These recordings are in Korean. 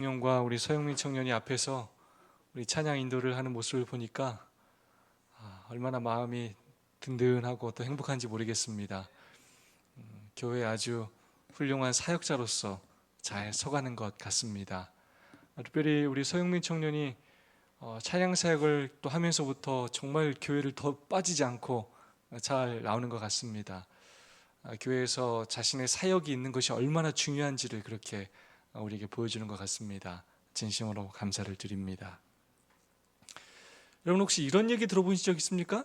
청년과 우리 서영민 청년이 앞에서 우리 찬양 인도를 하는 모습을 보니까 아, 얼마나 마음이 든든하고 또 행복한지 모르겠습니다. 음, 교회 아주 훌륭한 사역자로서 잘 서가는 것 같습니다. 아, 특별히 우리 서영민 청년이 어, 찬양 사역을 또 하면서부터 정말 교회를 더 빠지지 않고 잘 나오는 것 같습니다. 아, 교회에서 자신의 사역이 있는 것이 얼마나 중요한지를 그렇게 우리에게 보여주는 것 같습니다. 진심으로 감사를 드립니다. 여러분 혹시 이런 얘기 들어보신 적 있습니까?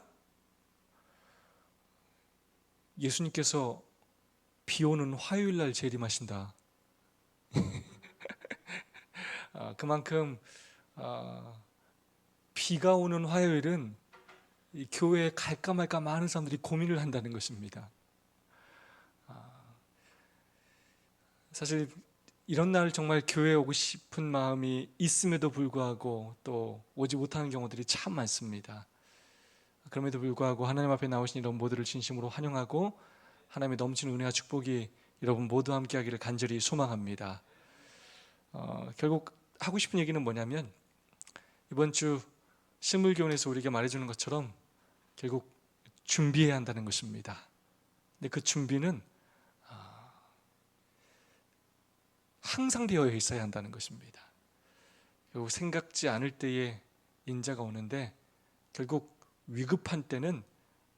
예수님께서 비 오는 화요일 날 재림하신다. 아, 그만큼 아, 비가 오는 화요일은 이 교회에 갈까 말까 많은 사람들이 고민을 한다는 것입니다. 아, 사실 이런 날 정말 교회에 오고 싶은 마음이 있음에도 불구하고 또 오지 못하는 경우들이 참 많습니다. 그럼에도 불구하고 하나님 앞에 나오신 이런 모두를 진심으로 환영하고 하나님의 넘치는 은혜와 축복이 여러분 모두 함께하기를 간절히 소망합니다. 어, 결국 하고 싶은 얘기는 뭐냐면 이번 주 식물교원에서 우리에게 말해주는 것처럼 결국 준비해야 한다는 것입니다. 근데 그 준비는 항상 되어 있어야 한다는 것입니다. 결국 생각지 않을 때에 인자가 오는데 결국 위급한 때는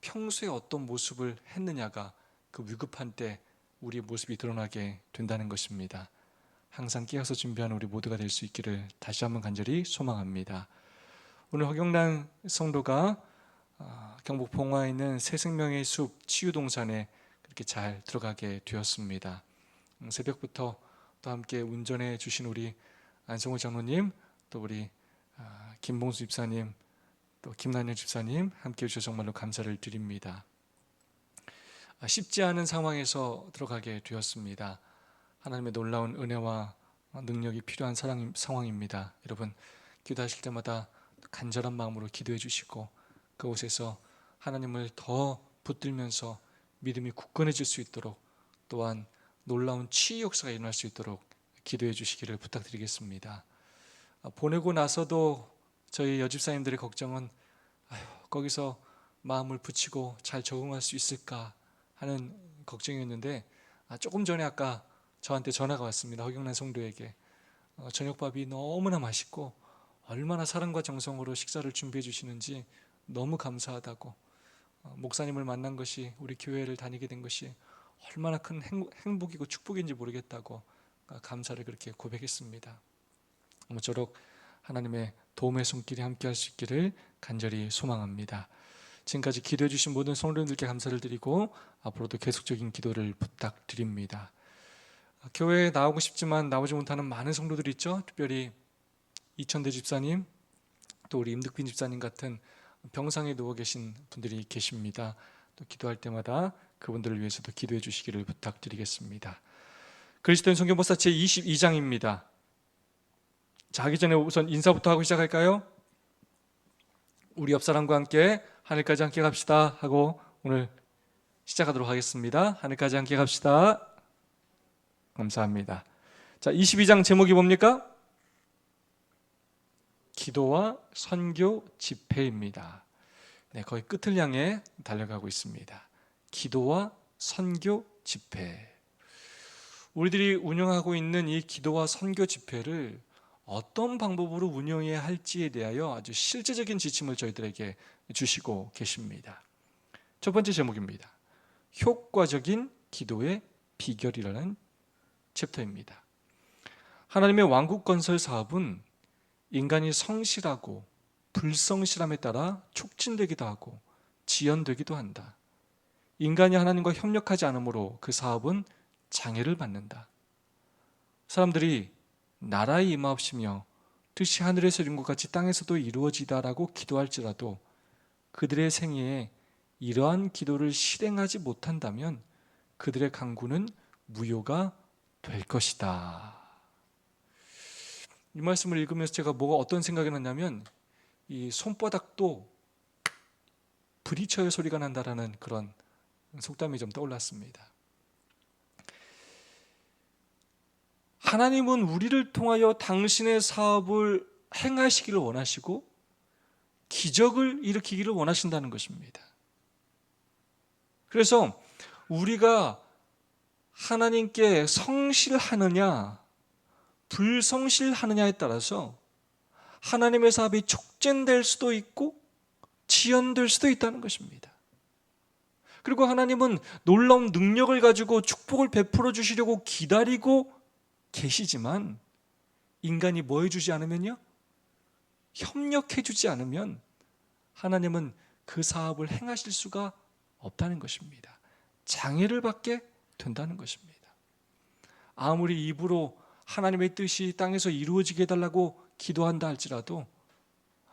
평소에 어떤 모습을 했느냐가 그 위급한 때 우리의 모습이 드러나게 된다는 것입니다. 항상 깨어서 준비하는 우리 모두가 될 수 있기를 다시 한번 간절히 소망합니다. 오늘 허경란 성도가 아, 경북 봉화에 있는 새생명의 숲 치유동산에 그렇게 잘 들어가게 되었습니다. 음, 새벽부터 또 함께 운전해 주신 우리 안성호 장로님, 또 우리 아, 김봉수 집사님, 또 김난영 집사님 함께 해주셔서 정말로 감사를 드립니다. 아, 쉽지 않은 상황에서 들어가게 되었습니다. 하나님의 놀라운 은혜와 능력이 필요한 사랑, 상황입니다. 여러분 기도하실 때마다 간절한 마음으로 기도해 주시고 그곳에서 하나님을 더 붙들면서 믿음이 굳건해질 수 있도록 또한 놀라운 치유 역사가 일어날 수 있도록 기도해 주시기를 부탁드리겠습니다. 아, 보내고 나서도 저희 여집사님들의 걱정은 아휴, 거기서 마음을 붙이고 잘 적응할 수 있을까 하는 걱정이었는데 아, 조금 전에 아까 저한테 전화가 왔습니다. 허경란 성도에게 어, 저녁밥이 너무나 맛있고 얼마나 사랑과 정성으로 식사를 준비해 주시는지 너무 감사하다고 어, 목사님을 만난 것이 우리 교회를 다니게 된 것이 얼마나 큰 행복이고 축복인지 모르겠다고 감사를 그렇게 고백했습니다. 모쪼록 하나님의 도움의 손길이 함께할 수 있기를 간절히 소망합니다. 지금까지 기도해 주신 모든 성도님들께 감사를 드리고 앞으로도 계속적인 기도를 부탁드립니다. 교회에 나오고 싶지만 나오지 못하는 많은 성도들이 있죠. 특별히 이천대 집사님, 또 우리 임득빈 집사님 같은 병상에 누워 계신 분들이 계십니다. 또 기도할 때마다 그분들을 위해서도 기도해 주시기를 부탁드리겠습니다. 그리스도인 성경법사 제 22장입니다. 자, 하기 전에 우선 인사부터 하고 시작할까요? 우리 옆 사람과 함께 하늘까지 함께 갑시다 하고 오늘 시작하도록 하겠습니다. 하늘까지 함께 갑시다. 감사합니다. 자, 22장 제목이 뭡니까? 기도와 선교 집회입니다. 네, 거의 끝을 향해 달려가고 있습니다. 기도와 선교 집회. 우리들이 운영하고 있는 이 기도와 선교 집회를 어떤 방법으로 운영해야 할지에 대하여 아주 실제적인 지침을 저희들에게 주시고 계십니다. 첫 번째 제목입니다. 효과적인 기도의 비결이라는 챕터입니다. 하나님의 왕국 건설 사업은 인간이 성실하고 불성실함에 따라 촉진되기도 하고 지연되기도 한다. 인간이 하나님과 협력하지 않으므로 그 사업은 장애를 받는다. 사람들이 나라의 임하옵시며 뜻이 하늘에서 이룬 것 같이 땅에서도 이루어지다라고 기도할지라도 그들의 생애에 이러한 기도를 실행하지 못한다면 그들의 강구는 무효가 될 것이다. 이 말씀을 읽으면서 제가 뭐가 어떤 생각이 났냐면 이 손바닥도 부딪혀야 소리가 난다라는 그런 속담이 좀 떠올랐습니다. 하나님은 우리를 통하여 당신의 사업을 행하시기를 원하시고 기적을 일으키기를 원하신다는 것입니다. 그래서 우리가 하나님께 성실하느냐, 불성실하느냐에 따라서 하나님의 사업이 촉진될 수도 있고 지연될 수도 있다는 것입니다. 그리고 하나님은 놀라운 능력을 가지고 축복을 베풀어 주시려고 기다리고 계시지만 인간이 뭐 해주지 않으면요? 협력해 주지 않으면 하나님은 그 사업을 행하실 수가 없다는 것입니다. 장애를 받게 된다는 것입니다. 아무리 입으로 하나님의 뜻이 땅에서 이루어지게 해달라고 기도한다 할지라도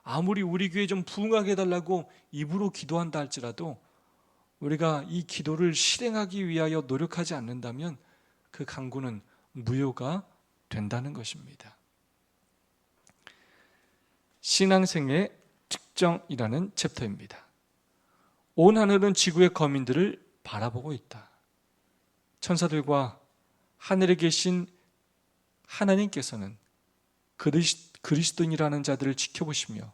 아무리 우리 교회 좀 부흥하게 해달라고 입으로 기도한다 할지라도 우리가 이 기도를 실행하기 위하여 노력하지 않는다면 그 강구는 무효가 된다는 것입니다. 신앙생의 특정이라는 챕터입니다. 온 하늘은 지구의 거민들을 바라보고 있다. 천사들과 하늘에 계신 하나님께서는 그리스도인이라는 자들을 지켜보시며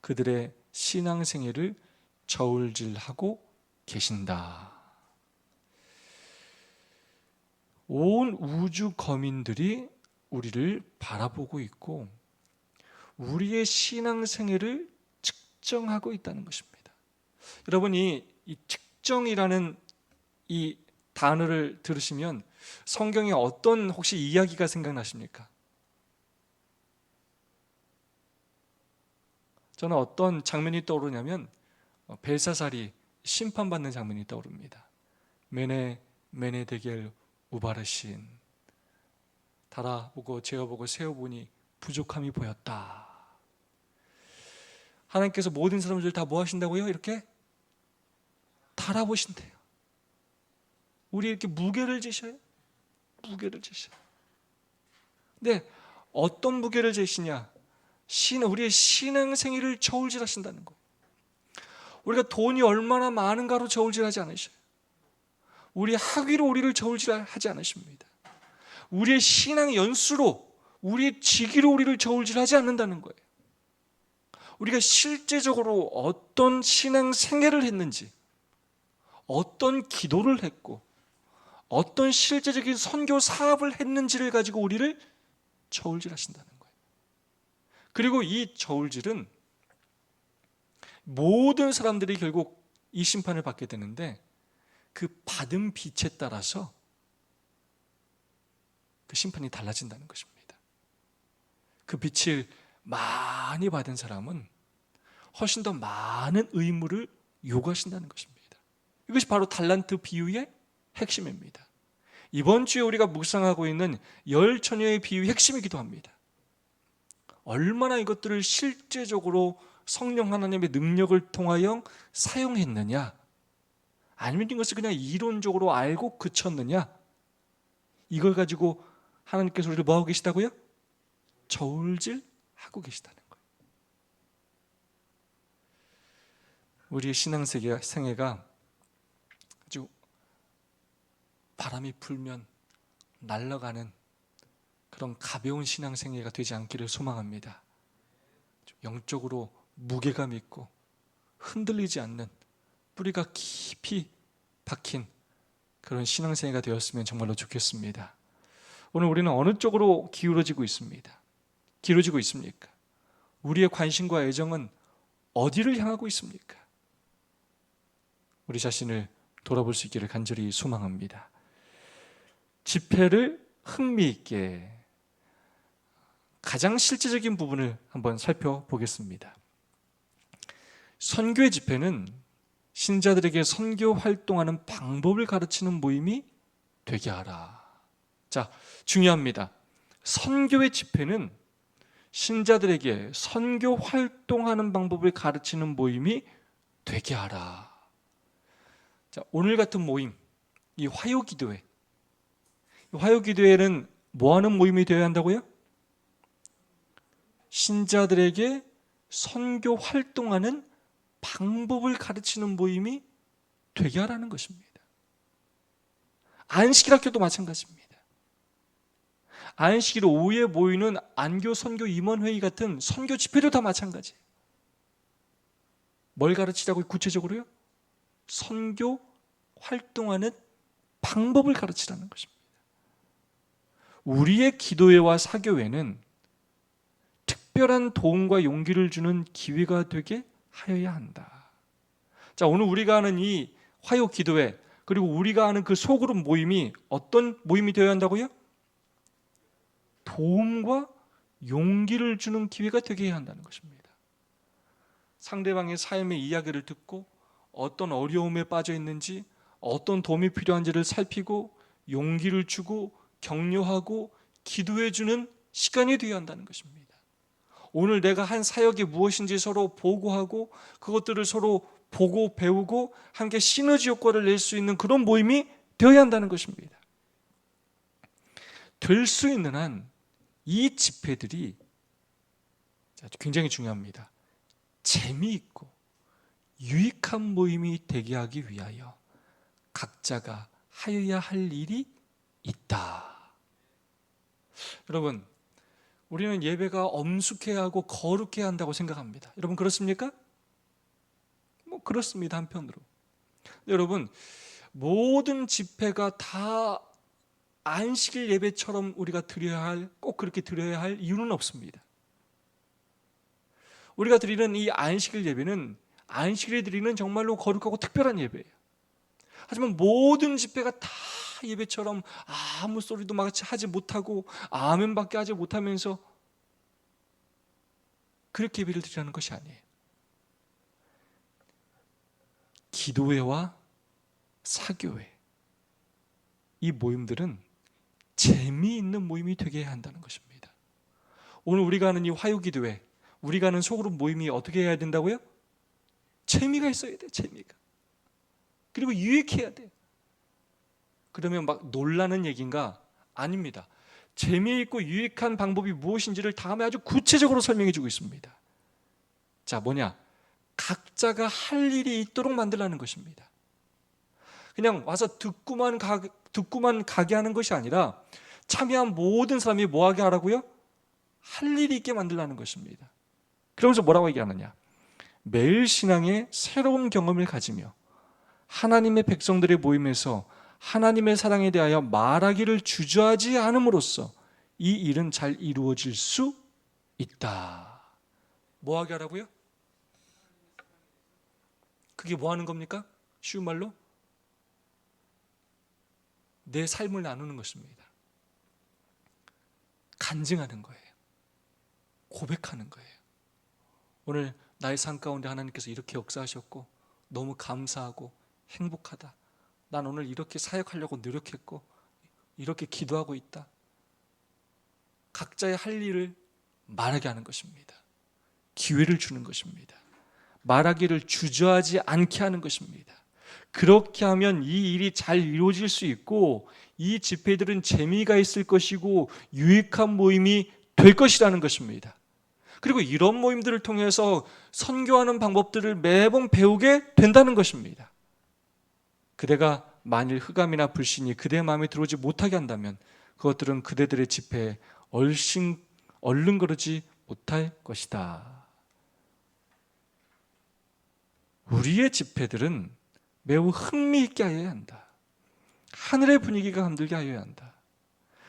그들의 신앙생애를 저울질하고 계신다. 온 우주 거민들이 우리를 바라보고 있고 우리의 신앙생애를 측정하고 있다는 것입니다. 여러분이 이 측정이라는 이 단어를 들으시면 성경에 어떤 혹시 이야기가 생각나십니까? 저는 어떤 장면이 떠오르냐면 어, 벨사살이 심판받는 장면이 떠오릅니다. 메네 메네 대겔 우바르신 달아보고 재어보고 세어보니 부족함이 보였다. 하나님께서 모든 사람들 다 뭐 하신다고요? 이렇게 달아보신대요. 우리 이렇게 무게를 지셔요? 무게를 지셔요. 근데 어떤 무게를 지시냐? 신, 우리의 신앙 생애를 저울질하신다는 거. 우리가 돈이 얼마나 많은가로 저울질하지 않으셔요. 우리 학위로 우리를 저울질하지 않으십니다. 우리의 신앙 연수로, 우리의 직위로 우리를 저울질하지 않는다는 거예요. 우리가 실제적으로 어떤 신앙 생애를 했는지, 어떤 기도를 했고, 어떤 실제적인 선교 사업을 했는지를 가지고 우리를 저울질하신다는 거예요. 그리고 이 저울질은 모든 사람들이 결국 이 심판을 받게 되는데 그 받은 빛에 따라서 그 심판이 달라진다는 것입니다. 그 빛을 많이 받은 사람은 훨씬 더 많은 의무를 요구하신다는 것입니다. 이것이 바로 달란트 비유의 핵심입니다. 이번 주에 우리가 묵상하고 있는 열 처녀의 비유 핵심이기도 합니다. 얼마나 이것들을 실제적으로 성령 하나님의 능력을 통하여 사용했느냐, 아니면 이것을 그냥 이론적으로 알고 그쳤느냐, 이걸 가지고 하나님께서 우리를 뭐하고 계시다고요? 저울질 하고 계시다는 거예요. 우리의 신앙세계 생애가 아주 바람이 불면 날아가는 그런 가벼운 신앙생애가 되지 않기를 소망합니다. 영적으로 무게감 있고 흔들리지 않는 뿌리가 깊이 박힌 그런 신앙생애가 되었으면 정말로 좋겠습니다. 오늘 우리는 어느 쪽으로 기울어지고 있습니다. 기울어지고 있습니까? 우리의 관심과 애정은 어디를 향하고 있습니까? 우리 자신을 돌아볼 수 있기를 간절히 소망합니다. 집회를 흥미있게 가장 실제적인 부분을 한번 살펴보겠습니다. 선교의 집회는 신자들에게 선교 활동하는 방법을 가르치는 모임이 되게 하라. 자, 중요합니다. 선교의 집회는 신자들에게 선교 활동하는 방법을 가르치는 모임이 되게 하라. 자, 오늘 같은 모임, 이 화요 기도회. 화요 기도회는 뭐 하는 모임이 되어야 한다고요? 신자들에게 선교 활동하는 방법을 가르치는 모임이 되게 하라는 것입니다. 안식일 학교도 마찬가지입니다. 안식일 오후에 모이는 안교 선교 임원회의 같은 선교 집회도 다 마찬가지예요. 뭘 가르치자고 구체적으로요? 선교 활동하는 방법을 가르치라는 것입니다. 우리의 기도회와 사교회는 특별한 도움과 용기를 주는 기회가 되게 하여야 한다. 자, 오늘 우리가 하는 이 화요 기도회 그리고 우리가 하는 그 소그룹 모임이 어떤 모임이 되어야 한다고요? 도움과 용기를 주는 기회가 되게 해야 한다는 것입니다. 상대방의 삶의 이야기를 듣고 어떤 어려움에 빠져 있는지 어떤 도움이 필요한지를 살피고 용기를 주고 격려하고 기도해 주는 시간이 되어야 한다는 것입니다. 오늘 내가 한 사역이 무엇인지 서로 보고하고 그것들을 서로 보고 배우고 함께 시너지 효과를 낼 수 있는 그런 모임이 되어야 한다는 것입니다. 될 수 있는 한 이 집회들이 굉장히 중요합니다. 재미있고 유익한 모임이 되게 하기 위하여 각자가 하여야 할 일이 있다. 여러분, 우리는 예배가 엄숙해야 하고 거룩해야 한다고 생각합니다. 여러분 그렇습니까? 뭐 그렇습니다 한편으로. 여러분 모든 집회가 다 안식일 예배처럼 우리가 드려야 할, 꼭 그렇게 드려야 할 이유는 없습니다. 우리가 드리는 이 안식일 예배는 안식일에 드리는 정말로 거룩하고 특별한 예배예요. 하지만 모든 집회가 다 예배처럼 아무 소리도 마치 하지 못하고 아멘밖에 하지 못하면서 그렇게 예배를 드리라는 것이 아니에요. 기도회와 사교회 이 모임들은 재미있는 모임이 되게 해야 한다는 것입니다. 오늘 우리가 하는 이 화요기도회 우리가 하는 소그룹 모임이 어떻게 해야 된다고요? 재미가 있어야 돼 재미가 그리고 유익해야 돼 그러면 막 놀라는 얘기인가? 아닙니다. 재미있고 유익한 방법이 무엇인지를 다음에 아주 구체적으로 설명해 주고 있습니다. 자, 뭐냐? 각자가 할 일이 있도록 만들라는 것입니다. 그냥 와서 듣고만 가, 듣고만 가게 하는 것이 아니라 참여한 모든 사람이 뭐 하게 하라고요? 할 일이 있게 만들라는 것입니다. 그러면서 뭐라고 얘기하느냐? 매일 신앙의 새로운 경험을 가지며 하나님의 백성들의 모임에서 하나님의 사랑에 대하여 말하기를 주저하지 않음으로써 이 일은 잘 이루어질 수 있다. 뭐 하게 하라고요? 그게 뭐 하는 겁니까? 쉬운 말로 내 삶을 나누는 것입니다. 간증하는 거예요. 고백하는 거예요. 오늘 나의 삶 가운데 하나님께서 이렇게 역사하셨고 너무 감사하고 행복하다. 난 오늘 이렇게 사역하려고 노력했고 이렇게 기도하고 있다. 각자의 할 일을 말하게 하는 것입니다. 기회를 주는 것입니다. 말하기를 주저하지 않게 하는 것입니다. 그렇게 하면 이 일이 잘 이루어질 수 있고 이 집회들은 재미가 있을 것이고 유익한 모임이 될 것이라는 것입니다. 그리고 이런 모임들을 통해서 선교하는 방법들을 매번 배우게 된다는 것입니다. 그대가 만일 흑암이나 불신이 그대 마음에 들어오지 못하게 한다면 그것들은 그대들의 집회에 얼씬 얼른 그러지 못할 것이다. 우리의 집회들은 매우 흥미있게 하여야 한다. 하늘의 분위기가 감들게 하여야 한다.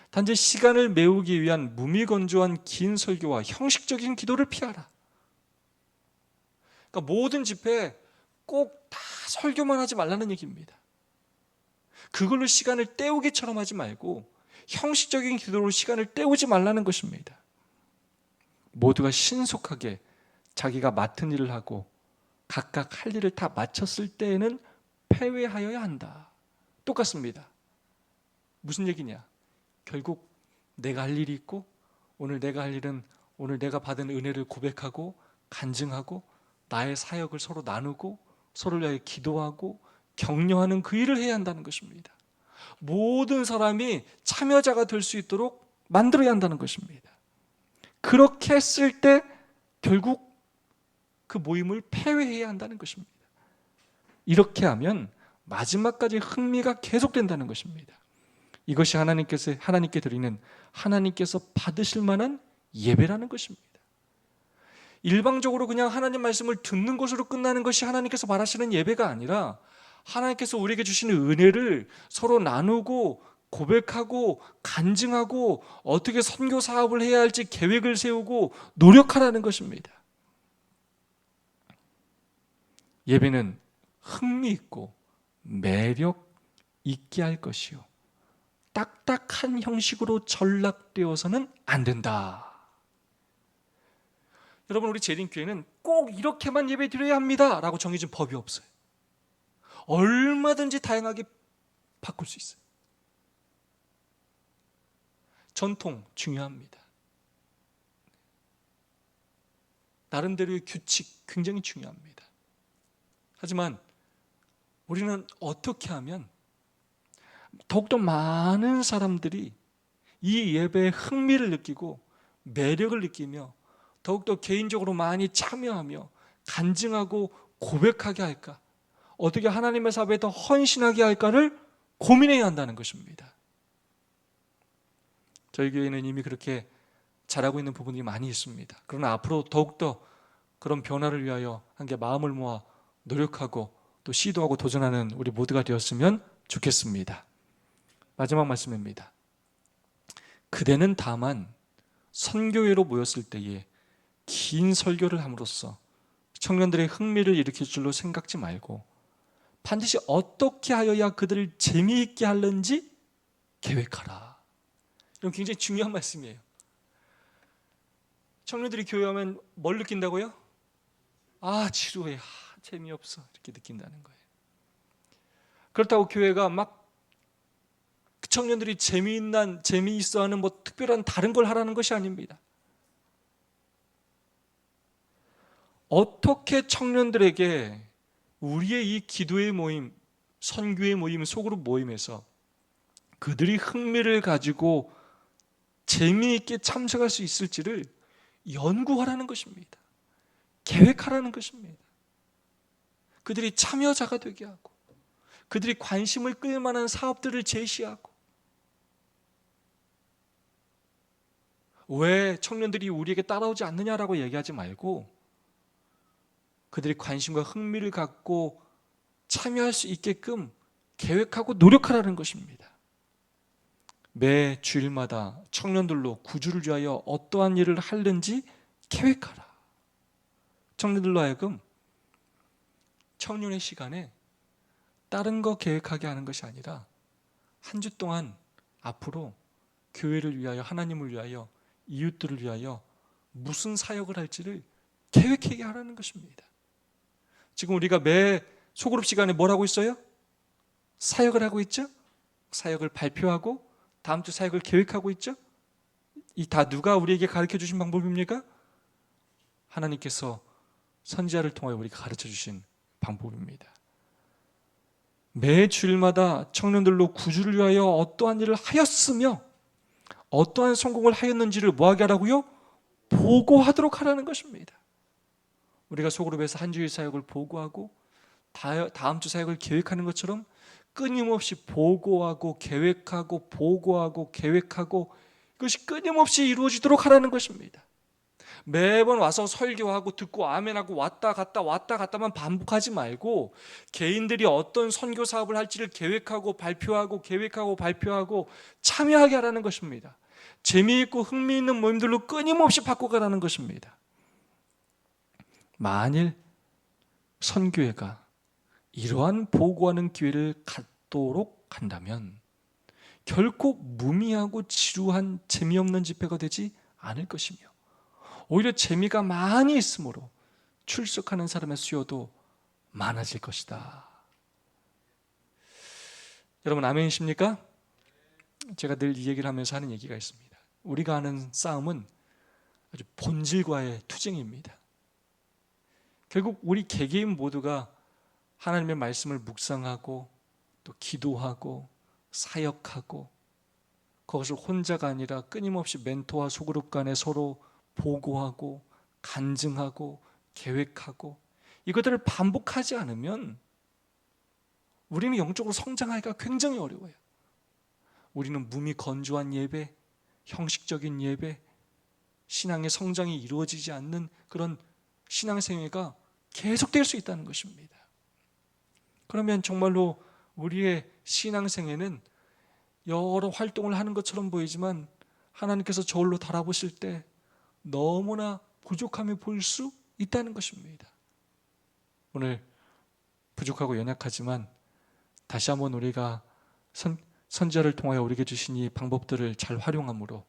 단지 시간을 메우기 위한 무미건조한 긴 설교와 형식적인 기도를 피하라. 그러니까 모든 집회에 꼭 다 설교만 하지 말라는 얘기입니다. 그걸로 시간을 때우기처럼 하지 말고 형식적인 기도로 시간을 때우지 말라는 것입니다. 모두가 신속하게 자기가 맡은 일을 하고 각각 할 일을 다 마쳤을 때에는 패회하여야 한다. 똑같습니다. 무슨 얘기냐? 결국 내가 할 일이 있고 오늘 내가 할 일은 오늘 내가 받은 은혜를 고백하고 간증하고 나의 사역을 서로 나누고 서로를 위하여 기도하고 격려하는 그 일을 해야 한다는 것입니다. 모든 사람이 참여자가 될 수 있도록 만들어야 한다는 것입니다. 그렇게 했을 때 결국 그 모임을 폐회해야 한다는 것입니다. 이렇게 하면 마지막까지 흥미가 계속된다는 것입니다. 이것이 하나님께서 하나님께 드리는 하나님께서 받으실 만한 예배라는 것입니다. 일방적으로 그냥 하나님 말씀을 듣는 것으로 끝나는 것이 하나님께서 바라시는 예배가 아니라 하나님께서 우리에게 주시는 은혜를 서로 나누고 고백하고 간증하고 어떻게 선교 사업을 해야 할지 계획을 세우고 노력하라는 것입니다. 예배는 흥미 있고 매력 있게 할 것이요. 딱딱한 형식으로 전락되어서는 안 된다. 여러분 우리 재림 교회는 꼭 이렇게만 예배 드려야 합니다라고 정해진 법이 없어요. 얼마든지 다양하게 바꿀 수 있어요. 전통 중요합니다. 나름대로의 규칙 굉장히 중요합니다. 하지만 우리는 어떻게 하면 더욱더 많은 사람들이 이 예배에 흥미를 느끼고 매력을 느끼며 더욱더 개인적으로 많이 참여하며 간증하고 고백하게 할까? 어떻게 하나님의 사업에 더 헌신하게 할까를 고민해야 한다는 것입니다. 저희 교회는 이미 그렇게 잘하고 있는 부분이 많이 있습니다. 그러나 앞으로 더욱더 그런 변화를 위하여 함께 마음을 모아 노력하고 또 시도하고 도전하는 우리 모두가 되었으면 좋겠습니다. 마지막 말씀입니다. 그대는 다만 선교회로 모였을 때에 긴 설교를 함으로써 청년들의 흥미를 일으킬 줄로 생각지 말고 반드시 어떻게 하여야 그들을 재미있게 하는지 계획하라. 이런 굉장히 중요한 말씀이에요. 청년들이 교회 하면 뭘 느낀다고요? 아 지루해, 아, 재미없어 이렇게 느낀다는 거예요. 그렇다고 교회가 막 그 청년들이 재미있는 재미있어하는 뭐 특별한 다른 걸 하라는 것이 아닙니다. 어떻게 청년들에게 우리의 이 기도의 모임, 선교의 모임, 소그룹 모임에서 그들이 흥미를 가지고 재미있게 참석할 수 있을지를 연구하라는 것입니다. 계획하라는 것입니다. 그들이 참여자가 되게 하고 그들이 관심을 끌 만한 사업들을 제시하고 왜 청년들이 우리에게 따라오지 않느냐라고 얘기하지 말고 그들이 관심과 흥미를 갖고 참여할 수 있게끔 계획하고 노력하라는 것입니다. 매 주일마다 청년들로 구주를 위하여 어떠한 일을 하는지 계획하라. 청년들로 하여금 청년의 시간에 다른 거 계획하게 하는 것이 아니라 한 주 동안 앞으로 교회를 위하여 하나님을 위하여 이웃들을 위하여 무슨 사역을 할지를 계획하게 하라는 것입니다. 지금 우리가 매 소그룹 시간에 뭘 하고 있어요? 사역을 하고 있죠? 사역을 발표하고 다음 주 사역을 계획하고 있죠? 이 다 누가 우리에게 가르쳐 주신 방법입니까? 하나님께서 선지자를 통하여 우리가 가르쳐 주신 방법입니다. 매 주일마다 청년들로 구주를 위하여 어떠한 일을 하였으며 어떠한 성공을 하였는지를 뭐하게 하라고요? 보고하도록 하라는 것입니다. 우리가 소그룹에서 한 주일 사역을 보고하고 다음 주 사역을 계획하는 것처럼 끊임없이 보고하고 계획하고 보고하고 계획하고 이것이 끊임없이 이루어지도록 하라는 것입니다. 매번 와서 설교하고 듣고 아멘하고 왔다 갔다 왔다 갔다만 반복하지 말고 개인들이 어떤 선교 사업을 할지를 계획하고 발표하고 계획하고 발표하고 참여하게 하라는 것입니다. 재미있고 흥미있는 모임들로 끊임없이 바꿔가라는 것입니다. 만일 선교회가 이러한 보고하는 기회를 갖도록 한다면 결코 무미하고 지루한 재미없는 집회가 되지 않을 것이며 오히려 재미가 많이 있으므로 출석하는 사람의 수요도 많아질 것이다. 여러분 아멘이십니까? 제가 늘 이 얘기를 하면서 하는 얘기가 있습니다. 우리가 하는 싸움은 아주 본질과의 투쟁입니다. 결국 우리 개개인 모두가 하나님의 말씀을 묵상하고 또 기도하고 사역하고 그것을 혼자가 아니라 끊임없이 멘토와 소그룹 간에 서로 보고하고 간증하고 계획하고 이것들을 반복하지 않으면 우리는 영적으로 성장하기가 굉장히 어려워요. 우리는 몸이 건조한 예배, 형식적인 예배, 신앙의 성장이 이루어지지 않는 그런 신앙생애가 계속될 수 있다는 것입니다. 그러면 정말로 우리의 신앙생애는 여러 활동을 하는 것처럼 보이지만 하나님께서 저울로 달아보실 때 너무나 부족함이 보일 수 있다는 것입니다. 오늘 부족하고 연약하지만 다시 한번 우리가 선, 선지자를 통하여 우리에게 주신 이 방법들을 잘 활용함으로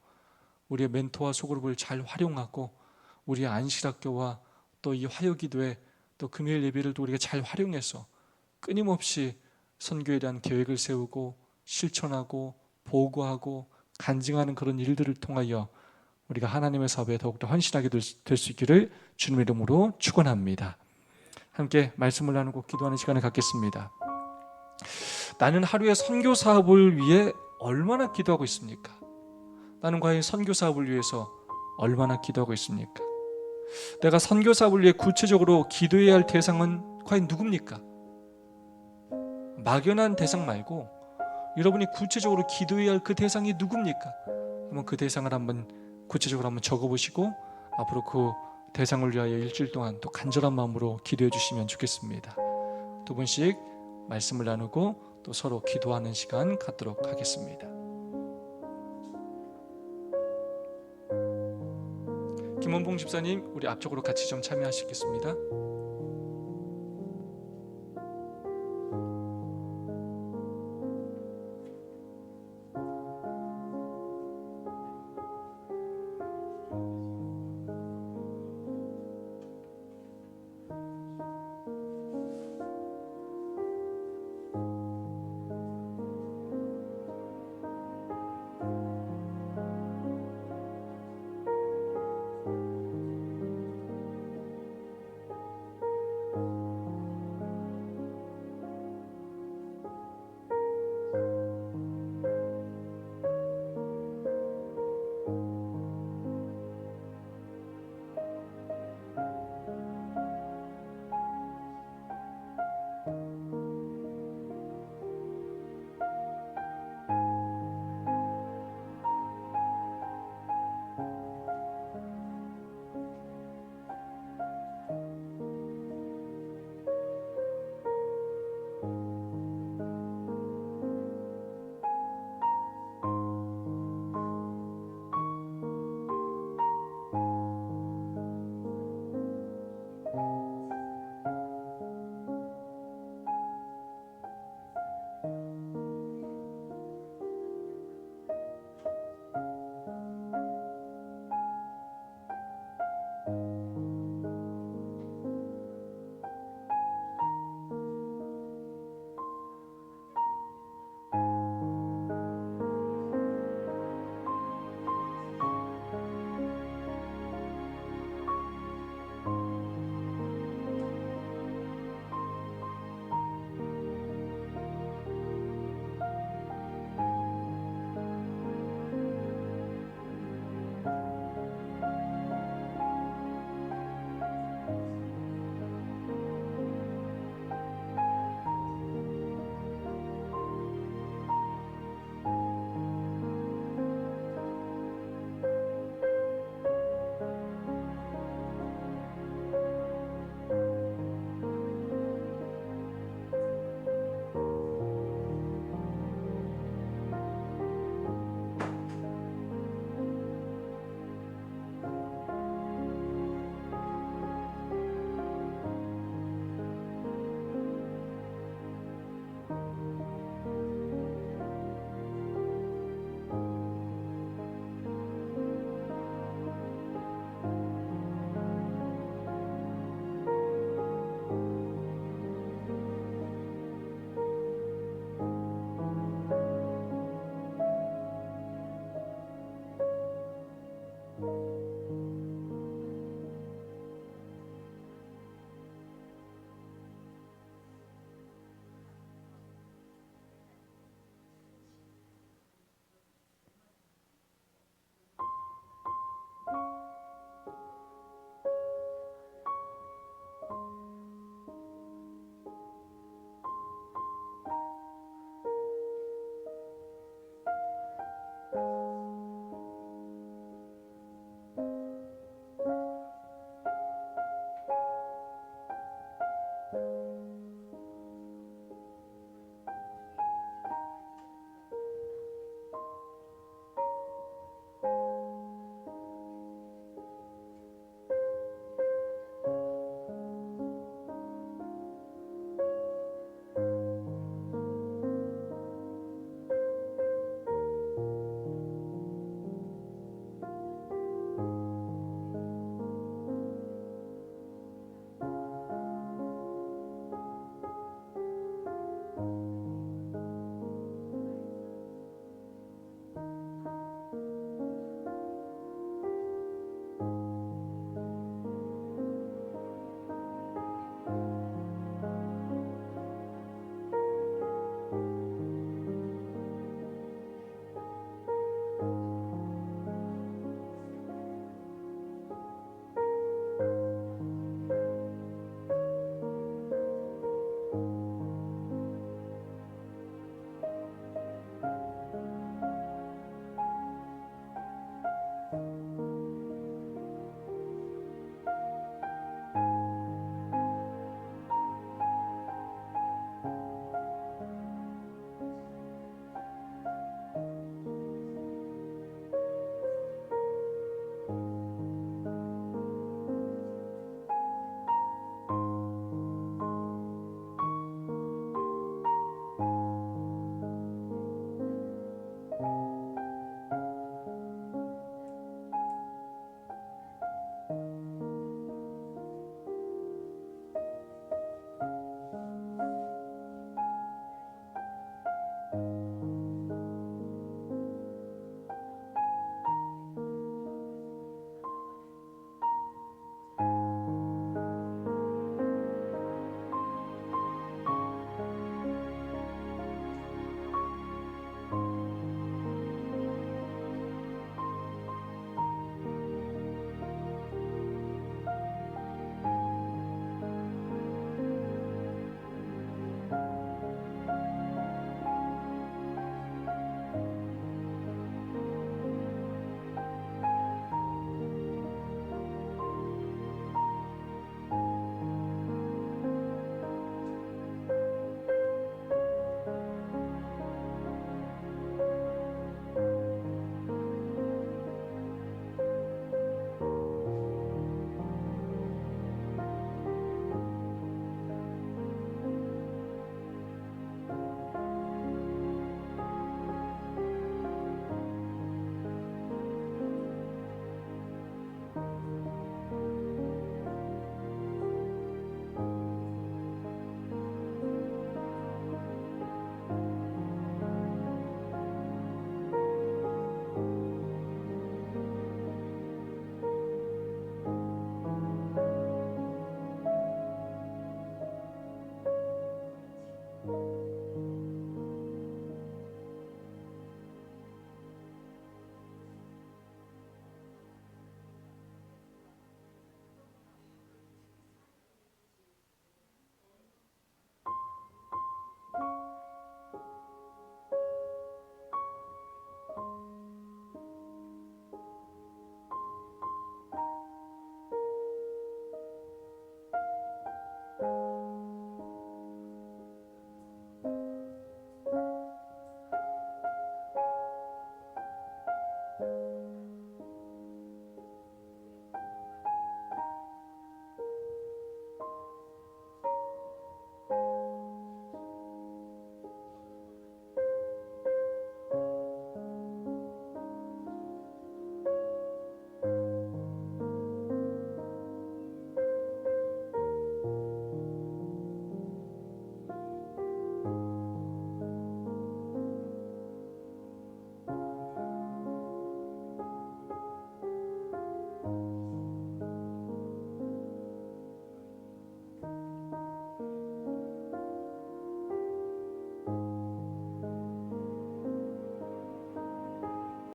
우리의 멘토와 소그룹을 잘 활용하고 우리의 안실학교와 또 이 화요기도회 또 금요일 예배를 또 우리가 잘 활용해서 끊임없이 선교에 대한 계획을 세우고 실천하고 보고하고 간증하는 그런 일들을 통하여 우리가 하나님의 사업에 더욱더 헌신하게 될 수 있기를 주님의 이름으로 축원합니다. 함께 말씀을 나누고 기도하는 시간을 갖겠습니다. 나는 하루에 선교 사업을 위해 얼마나 기도하고 있습니까? 나는 과연 선교 사업을 위해서 얼마나 기도하고 있습니까? 내가 선교 사업을 위해 구체적으로 기도해야 할 대상은 과연 누굽니까? 막연한 대상 말고 여러분이 구체적으로 기도해야 할 그 대상이 누굽니까? 한번 그 대상을 한번 구체적으로 한번 적어보시고 앞으로 그 대상을 위하여 일주일 동안 또 간절한 마음으로 기도해 주시면 좋겠습니다. 두 분씩 말씀을 나누고 또 서로 기도하는 시간 갖도록 하겠습니다. 김원봉 집사님, 우리 앞쪽으로 같이 좀 참여하시겠습니다.